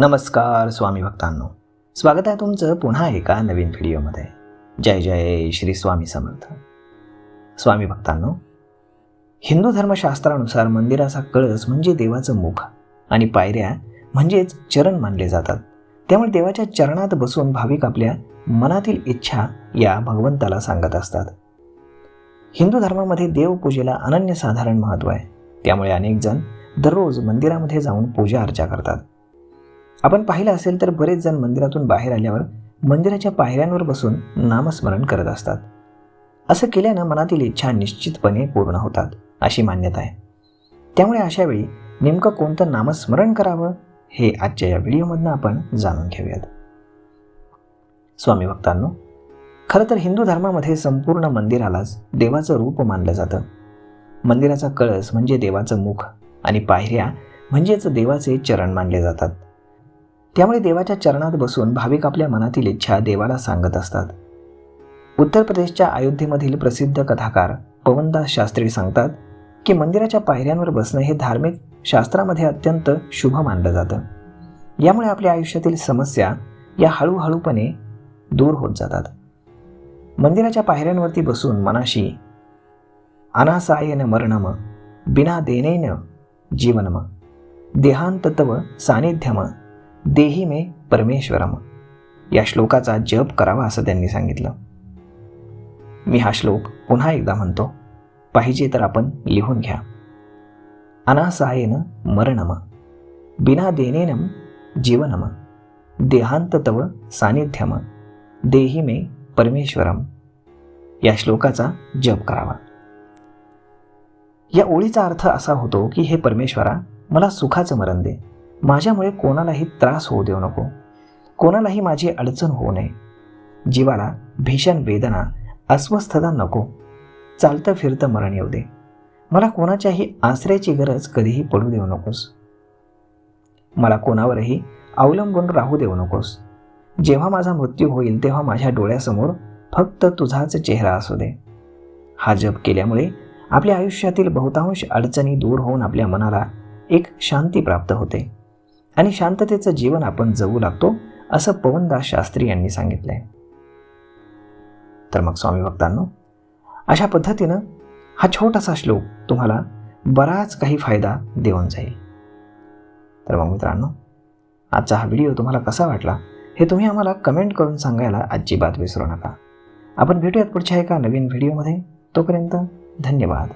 नमस्कार स्वामी भक्तांनो. स्वागत आहे तुमचं पुन्हा एका नवीन व्हिडिओमध्ये. जय जय श्री स्वामी समर्थ. स्वामी भक्तांनो हिंदू धर्मशास्त्रानुसार मंदिराचा कळस म्हणजे देवाचं मुख आणि पायऱ्या म्हणजेच चरण मानले जातात. त्यामुळे देवाच्या चरणात बसून भाविक आपल्या मनातील इच्छा या भगवंताला सांगत असतात. हिंदू धर्मामध्ये देवपूजेला अनन्यसाधारण महत्त्व आहे. त्यामुळे अनेक जण दररोज मंदिरामध्ये जाऊन पूजा अर्चा करतात. आपण पाहिलं असेल तर बरेच जण मंदिरातून बाहेर आल्यावर मंदिराच्या पायऱ्यांवर बसून नामस्मरण करत असतात. असं केल्यानं मनातील इच्छा निश्चितपणे पूर्ण होतात अशी मान्यता आहे. त्यामुळे अशा वेळी नेमकं कोणतं नामस्मरण करावं हे आजच्या या व्हिडिओमधनं आपण जाणून घेऊयात. स्वामी भक्तांनो खरं तर हिंदू धर्मामध्ये संपूर्ण मंदिरालाच देवाचं रूप मानलं जातं. मंदिराचा कळस म्हणजे देवाचं मुख आणि पायऱ्या म्हणजेच देवाचे चरण मानले जातात. त्यामुळे देवाच्या चरणात बसून भाविक आपल्या मनातील इच्छा देवाला सांगत असतात. उत्तर प्रदेशच्या अयोध्येमधील प्रसिद्ध कथाकार पवनदास शास्त्री सांगतात की मंदिराच्या पायऱ्यांवर बसणं हे धार्मिक शास्त्रामध्ये अत्यंत शुभ मानलं जातं. यामुळे आपल्या आयुष्यातील समस्या या हळूहळूपणे दूर होत जातात. मंदिराच्या पायऱ्यांवरती बसून मनाशी अनासायन मरणम बिना देनेन जीवनम देहांतत्व सानिध्यम देही मे परमेश्वरम या श्लोकाचा जप करावा असं त्यांनी सांगितलं. मी हा श्लोक पुन्हा एकदा म्हणतो. पाहिजे तर आपण लिहून घ्या. अनासायन मरणम। बिना देनेनम जीवनम। देहांततव सानिध्यम। देही मे परमेश्वरम। या श्लोकाचा जप करावा. या ओळीचा अर्थ असा होतो की हे परमेश्वरा मला सुखाचं मरण दे. माझ्यामुळे कोणालाही त्रास होऊ देऊ नको. कोणालाही माझी अडचण होऊ नये. जीवाला भीषण वेदना अस्वस्थता नको. चालतं फिरतं मरण येऊ दे. मला कोणाच्याही आश्रयाची गरज कधीही पडू देऊ नकोस. मला कोणावरही अवलंबून राहू देऊ नकोस. जेव्हा माझा मृत्यू होईल तेव्हा माझ्या डोळ्यासमोर फक्त तुझाच चेहरा असू दे. हा जप केल्यामुळे आपल्या आयुष्यातील बहुतांश अडचणी दूर होऊन आपल्या मनाला एक शांती प्राप्त होते. आणि शांततेचं जीवन आपण जगू लागतो असं पवनदास शास्त्री यांनी सांगितलंय. तर मग स्वामी भक्तांनो अशा पद्धतीनं हा छोटासा श्लोक तुम्हाला बराच काही फायदा देऊन जाईल. तर मग मित्रांनो आजचा हा व्हिडिओ तुम्हाला कसा वाटला हे तुम्ही आम्हाला कमेंट करून सांगायला अजिबात विसरू नका. आपण भेटूयात पुढच्या एका नवीन व्हिडिओमध्ये. तोपर्यंत धन्यवाद.